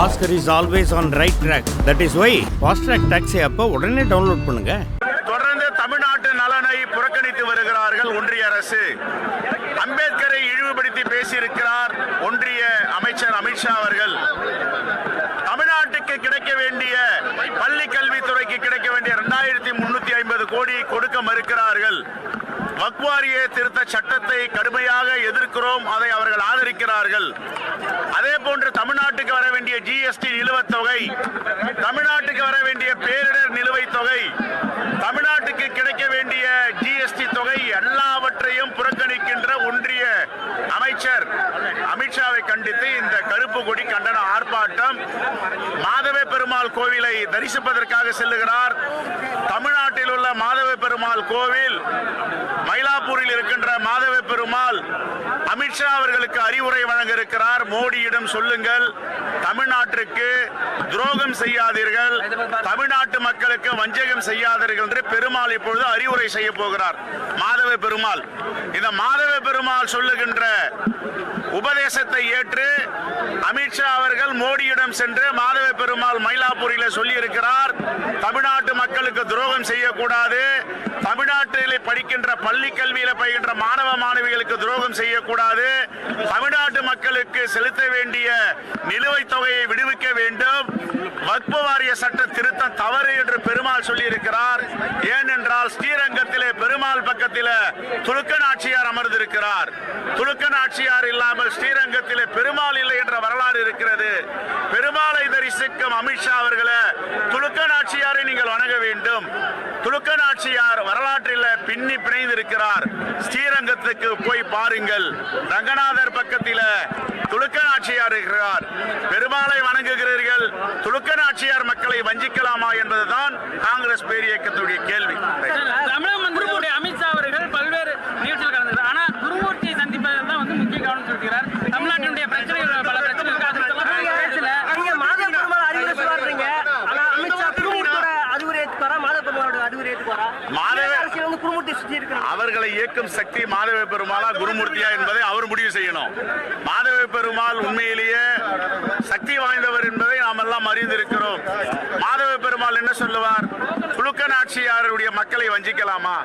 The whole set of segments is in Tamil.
Oscar is always on right track that is why fast track taxi அப்போ உடனே டவுன்லோட் பண்ணுங்க. தொடர்ந்து தமிழ்நாட்டு நலனை புறக்கணித்து வருகிறார்கள் ஒன்றிய அரசு. அம்பேத்கரை இழிவுபடுத்தி பேசியிருக்கிறார் ஒன்றிய அமைச்சர் அமித்ஷா அவர்கள் தமிழ்நாட்டுக்கு கிடைக்க வேண்டிய பள்ளி கல்வித்துறைக்கு கிடைக்க வேண்டிய இரண்டாயிரத்தி கோடி கொடுக்க மறுக்கிறார்கள். வக்வாரிய திருத்த சட்டத்தை கடுமையாக எதிர்க்கிறோம் அதை அவர்கள் ஆதரிக்கிறார்கள். அதே போன்று தமிழ்நாட்டுக்கு வர வேண்டிய ஜிஎஸ்டி நிலுவைத் தொகை தமிழ்நாட்டுக்கு வர வேண்டிய பேரிடர் நிலுவைத் தொகை தமிழ்நாட்டுக்கு கிடைக்க வேண்டிய ஜிஎஸ்டி தொகை எல்லாவற்றையும் புறக்கணிக்கின்ற ஒன்றிய அமைச்சர் அமித்ஷாவை கண்டித்து இந்த கருப்பு கொடி கண்டன ஆர்ப்பாட்டம் மாதவ பெருமாள் கோவிலை தரிசிப்பதற்காக செல்லுகிறார். தமிழ்நாட்டில் உள்ள மாதவ பெருமாள் கோவில் மயிலாப்பூரில் இருக்கின்ற மாதவ பெருமாள் அமித்ஷா அவர்களுக்கு அறிவுரை வழங்க இருக்கிறார் மோடியிடம் சொல்லுங்கள் தமிழ்நாட்டிற்கு துரோகம் செய்யாதீர்கள் தமிழ்நாட்டு மக்களுக்கு வஞ்சகம் செய்யாதீர்கள் என்று பெருமாள் இப்பொழுது அறிவுரை செய்ய போகிறார். மாதவ பெருமாள். இந்த மாதவ பெருமாள் சொல்லுகின்ற உபதேசத்தை ஏற்று அமித்ஷா அவர்கள் மோடியிடம் சென்று மாதவ பெருமாள் மயிலாப்பூரில் சொல்லி இருக்கிறார் தமிழ்நாட்டு மக்களுக்கு துரோகம் செய்யக்கூடாது. தமிழ்நாட்டில் படிக்கின்ற பள்ளி கல்வியில் பயின்ற மாணவ மாணவிகளுக்கு துரோகம் செய்யக்கூடாது. தமிழ்நாட்டு மக்களுக்கு செலுத்த வேண்டிய நிலுவைத் தொகையை விடுவிக்க வேண்டும். வக்பு வாரிய சட்ட திருத்தம் தவறு என்று பெருமாள் சொல்லியிருக்கிறார். ஏனென்றால் ஸ்ரீரங்கத்தில் முன்னால் பக்கத்தில் துலுக்க நாச்சியார் அமர்ந்திருக்கிறார். துலுக்க நாச்சியார் இல்லாமல் ஸ்ரீரங்கத்திலே பெருமாள் இல்லை என்ற வரலாறு இருக்கிறது. பெருமாளை தரிசிக்கும் அமித்ஷா அவர்களை துலுக்க நாச்சியாரை நீங்கள் வணங்க வேண்டும். துலுக்க நாச்சியார் வரலாற்றில் பின்னி பிணைந்திருக்கிறார். ஸ்ரீரங்கத்துக்கு போய் பாருங்கள். ரங்கநாதர் பக்கத்தில் துலுக்க நாச்சியார் இருக்கிறார். பெருமாளை வணங்குகிறீர்கள். துலுக்க நாச்சியார் மக்களை வஞ்சிக்கலாமா என்பதுதான் காங்கிரஸ் பேரியக்கத்துடைய கேள்வி. தமிழக அவர்களை இயக்கும் சக்தி மாதவ பெருமாளா குருமூர்த்தியா என்பதை அவர் முடிவு செய்யணும். மாதவ பெருமாள் உண்மையிலேயே சக்தி வாய்ந்தவர் என்பதை நாம் எல்லாம் அறிந்திருக்கிறோம். மாதவ பெருமாள் என்ன சொல்லுவார்? துலுக்க நாச்சியாருடைய மக்களை வஞ்சிக்கலாமா?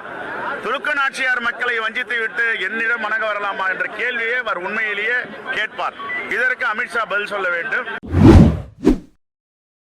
துலுக்க நாச்சியார் மக்களை வஞ்சித்து விட்டு என்னிடம் வணங்க வரலாமா என்ற கேள்வியை அவர் உண்மையிலேயே கேட்பார். இதற்கு அமித்ஷா பதில் சொல்ல வேண்டும்.